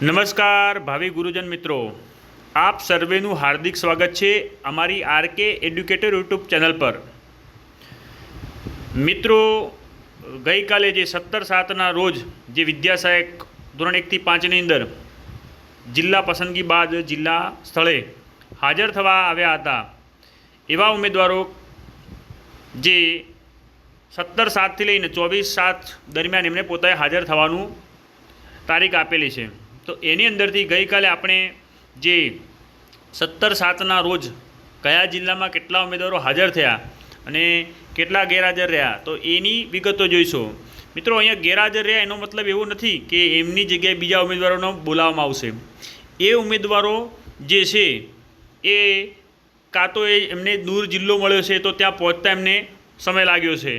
નમસ્કાર, ભાવિ ગુરુજન મિત્રો. આપ સર્વેનું હાર્દિક સ્વાગત છે અમારી આરકે એડ્યુકેટર યુટ્યુબ ચેનલ પર. મિત્રો, ગઈકાલે જે સત્તર સાતના રોજ જે વિદ્યાસહાયક ધોરણ એકથી પાંચની અંદર જિલ્લા પસંદગી બાદ જિલ્લા સ્થળે હાજર થવા આવ્યા હતા, એવા ઉમેદવારો જે સત્તર સાતથી લઈને ચોવીસ સાત દરમિયાન એમને પોતાએ હાજર થવાનું તારીખ આપેલી છે. તો એની અંદરથી ગઈકાલે આપણે જે સત્તર સાતના રોજ કયા જિલ્લામાં કેટલા ઉમેદવારો હાજર થયા અને કેટલા ગેરહાજર રહ્યા, તો એની વિગતો જોઈશું. મિત્રો, અહીંયા ગેરહાજર રહ્યા એનો મતલબ એવો નથી કે એમની જગ્યાએ બીજા ઉમેદવારોનો બોલાવવામાં આવશે. એ ઉમેદવારો જે છે, એ કાં તો એ એમને દૂર જિલ્લો મળ્યો છે તો ત્યાં પહોંચતા એમને સમય લાગ્યો છે.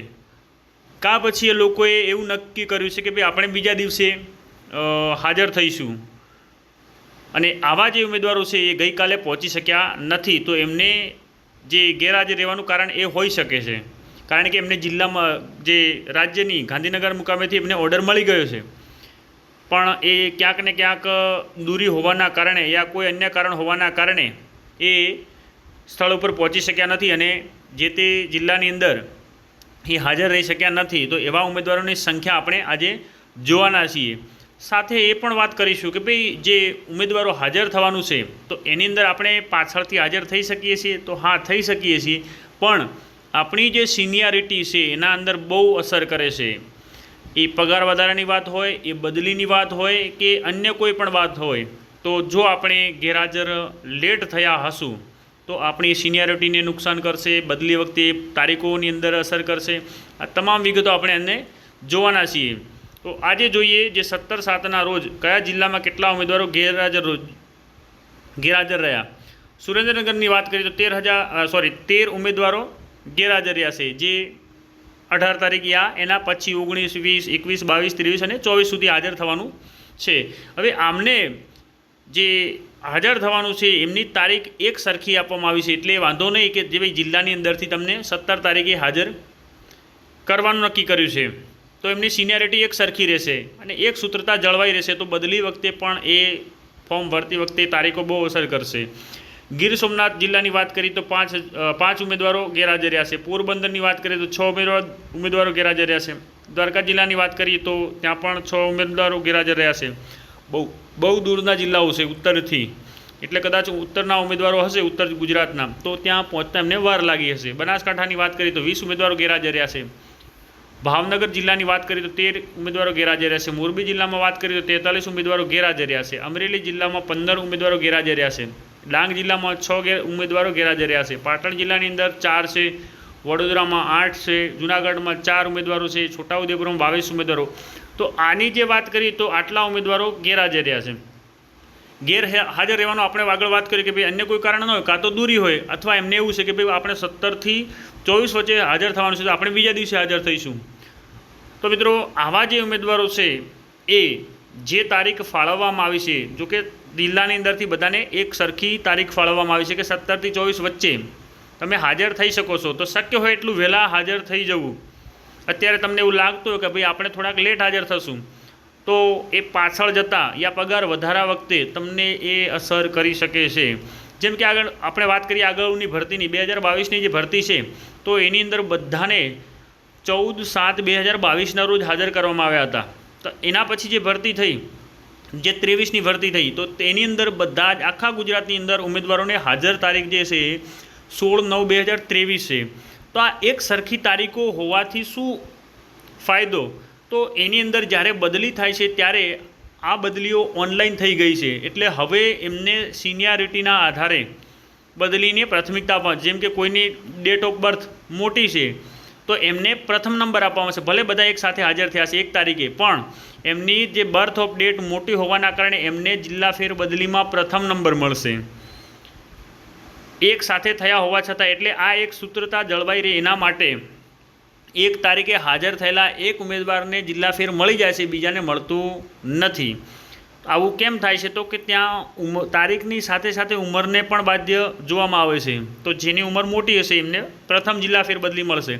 કાં પછી એ લોકોએ એવું નક્કી કર્યું છે કે ભાઈ આપણે બીજા દિવસે હાજર થઈશું. અને આવા જે ઉમેદવારો છે એ ગઈકાલે પહોંચી શક્યા નથી, તો એમને જે ગેરહાજર રહેવાનું કારણ એ હોઈ શકે છે. કારણ કે એમને જિલ્લામાં જે રાજ્યની ગાંધીનગર મુકામેથી એમને ઓર્ડર મળી ગયો છે. પણ એ ક્યાંક ને ક્યાંક દૂરી હોવાના કારણે યા કોઈ અન્ય કારણ હોવાના કારણે એ સ્થળ ઉપર પહોંચી શક્યા નથી અને જે તે જિલ્લાની અંદર એ હાજર રહી શક્યા નથી. તો એવા ઉમેદવારોની સંખ્યા આપણે આજે જોવાના છીએ. સાથે એ પણ વાત કરીશું કે ભાઈ, જે ઉમેદવારો હાજર થવાનું છે, તો એની અંદર આપણે પાછળથી હાજર થઈ શકીએ છીએ, તો હા, થઈ શકીએ છીએ. પણ આપણી જે સિનિયરિટી છે, એના અંદર બહુ અસર કરે છે. એ પગાર વધારાની વાત હોય, એ બદલીની વાત હોય કે અન્ય કોઈ પણ વાત હોય, તો જો આપણે ગેરહાજર લેટ થયા હશું, તો આપણી સિનિયરિટીને નુકસાન કરશે, બદલી વખતે તારીખોની અંદર અસર કરશે. આ તમામ વિગતો આપણે એને જોવાના છીએ. તો આજે જોઈએ જે સત્તર સાતના રોજ કયા જિલ્લામાં કેટલા ઉમેદવારો ગેરહાજર રોજ ગેરહાજર રહ્યા? સુરેન્દ્રનગરની વાત કરીએ તો તેર હજાર સોરી તેર ઉમેદવારો ગેરહાજર રહ્યા છે. જે અઢાર તારીખે આ એના પછી ઓગણીસ, વીસ, એકવીસ, બાવીસ, ત્રેવીસ અને ચોવીસ સુધી હાજર થવાનું છે. હવે આમને જે હાજર થવાનું છે એમની તારીખ એક સરખી આપવામાં આવી છે. એટલે વાંધો નહીં કે જે ભાઈ જિલ્લાની અંદરથી તમને સત્તર તારીખે હાજર કરવાનું નક્કી કર્યું છે. તો એમની સિનિયરિટી એક સરખી રહેશે અને એક સૂત્રતા જળવાઈ રહેશે તો બદલી વખતે પણ એ ફોર્મ ભરતી વખતે તારીખો બહુ અસર કરશે. ગીર સોમનાથ જિલ્લાની વાત કરીએ તો પાંચ પાંચ ઉમેદવારો ગેરહાજર રહ્યા છે પોરબંદરની વાત કરીએ તો છ ઉમેદવાર, ઉમેદવારો ગેરહાજર રહ્યા છે દ્વારકા જિલ્લાની વાત કરીએ તો ત્યાં પણ છ ઉમેદવારો ગેરહાજર રહ્યા છે બહુ બહુ દૂરના જિલ્લાઓ છે ઉત્તરથી. એટલે કદાચ ઉત્તરના ઉમેદવારો હશે ઉત્તર ગુજરાતના. તો ત્યાં પહોંચતા એમને વાર લાગી હશે. બનાસકાંઠાની વાત કરીએ તો વીસ ઉમેદવારો ગેરહાજર રહ્યા છે ભાવનગર જિલ્લાની વાત કરીએ તો તેર ઉમેદવારો ગેરહાજર રહેશે. મોરબી જિલ્લામાં વાત કરીએ તો તેતાલીસ ઉમેદવારો ગેરહાજર રહ્યા છે. અમરેલી જિલ્લામાં પંદર ઉમેદવારો ગેરહાજર રહ્યા છે. ડાંગ જિલ્લામાં છ ગેર ઉમેદવારો ગેરહાજર રહ્યા છે. પાટણ જિલ્લાની અંદર ચાર છે. વડોદરામાં આઠ છે. જૂનાગઢમાં ચાર ઉમેદવારો છે. છોટાઉદેપુરમાં બાવીસ ઉમેદવારો. તો આની જે વાત કરીએ તો આટલા ઉમેદવારો ગેરહાજર રહ્યા છે. ગેર હાજર રહેવાનો આપણે આગળ વાત કરીએ કે ભાઈ અન્ય કોઈ કારણ ન હોય, કાં તો દૂરી હોય, અથવા એમને એવું છે કે ભાઈ આપણે સત્તરથી ચોવીસ વચ્ચે હાજર થવાનું છે, તો આપણે બીજા દિવસે હાજર થઈશું. તો મિત્રો, આવા જે ઉમેદવારો છે, એ જે તારીખ ફાળવવામાં આવી છે, જો કે જિલ્લાની અંદરથી બધાને એક સરખી તારીખ ફાળવવામાં આવી છે કે સત્તરથી ચોવીસ વચ્ચે તમે હાજર થઈ શકો છો, તો શક્ય હોય એટલું વહેલા હાજર થઈ જવું. અત્યારે તમને એવું લાગતું હોય કે ભાઈ આપણે થોડાક લેટ હાજર થશું. તો એ પાછળ જતાં યા પગાર વધારા વખતે તમને એ અસર કરી શકે છે. જેમ કે આગળ આપણે વાત કરીએ આગળની ભરતીની, બે હજાર બાવીસની જે ભરતી છે, તો એની અંદર બધાને ચૌદ સાત બે હજાર બાવીસના રોજ હાજર કરવામાં આવ્યા હતા. તો એના પછી જે ભરતી થઈ, જે ત્રેવીસની ભરતી થઈ, તો તેની અંદર બધા જ આખા ગુજરાતની અંદર ઉમેદવારોને હાજર તારીખ જે છે, સોળ નવ બે હજાર ત્રેવીસ છે. તો આ એક સરખી તારીખો હોવાથી શું ફાયદો? તો એની અંદર જ્યારે બદલી થાય છે ત્યારે આ બદલીઓ ઓનલાઈન થઈ ગઈ છે. એટલે હવે એમને સિનિયરિટીના આધારે બદલીને પ્રાથમિકતા આપવા જેમ કે કોઈની ડેટ ઓફ બર્થ મોટી છે, તો એમને પ્રથમ નંબર આપવામાં આવશે. ભલે બધા એક સાથે હાજર થયા છે એક તારીખે, પણ એમની જે બર્થ ઓફ ડેટ મોટી હોવાના કારણે એમને જિલ્લા ફેર બદલીમાં પ્રથમ નંબર મળશે. એક સાથે થયા હોવા છતાં, એટલે આ એક સૂત્રતા જળવાઈ રહે એના માટે એક તારીખે હાજર થયેલા એક ઉમેદવારને જિલ્લા ફેર મળી જાય છે, બીજાને મળતું નથી. આવું કેમ થાય છે તો કે ત્યાં ઉમ, તારીખની સાથે સાથે ઉંમરને પણ બાધ્ય જોવામાં આવે છે. તો જેની ઉંમર મોટી હશે એમને પ્રથમ જિલ્લા ફેર બદલી મળશે.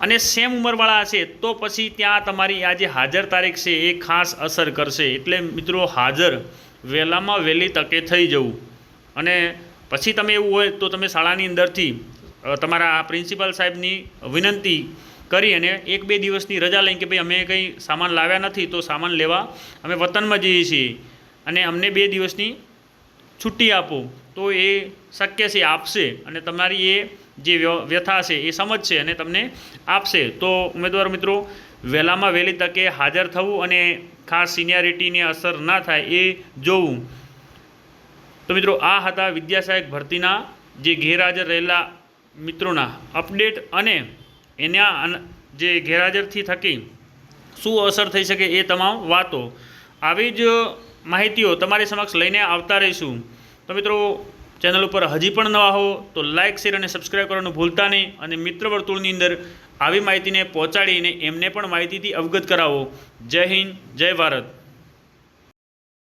અને સેમ ઉંમરવાળા હશે તો પછી ત્યાં તમારી આ જે હાજર તારીખ છે એ ખાસ અસર કરશે. એટલે મિત્રો હાજર વહેલામાં વહેલી તકે થઈ જવું. અને પછી તમે એવું હોય તો તમે શાળાની અંદરથી અ, આ પ્રિન્સિપાલ સાહેબની વિનંતી કરી અને એક બે દિવસની રજા લઈને કે ભાઈ અમે કંઈ સામાન લાવ્યા નથી તો સામાન લેવા અમે વતનમાં જઈએ છીએ અને અમને બે દિવસની છુટ્ટી આપો. તો એ શક્ય છે આપશે અને તમારી એ જે વ્ય- વ્યથા છે એ સમજશે અને તમને આપશે. તો ઉમેદવાર મિત્રો વહેલામાં વહેલી તકે હાજર થવું અને ખાસ સિનિયરિટીને અસર ના થાય એ જોવું. તો મિત્રો આ હતા વિદ્યાસહાયક ભરતીના જે ગેરહાજર રહેલા મિત્રોના અપડેટ અને એના જે ગેરહાજરથી થકી શું અસર થઈ શકે એ તમામ વાતો આવી જ માહિતીઓ તમારી સમક્ષ લઈને આવતા રહીશું. તો મિત્રો, ચેનલ ઉપર હજી પણ નવા હો તો લાઇક શેર અને સબસ્ક્રાઈબ કરવાનું ભૂલતા નહીં અને મિત્ર વર્તુળની અંદર આવી માહિતીને પહોંચાડીને એમને પણ માહિતીથી અવગત કરાવો. જય હિન્દ, જય ભારત.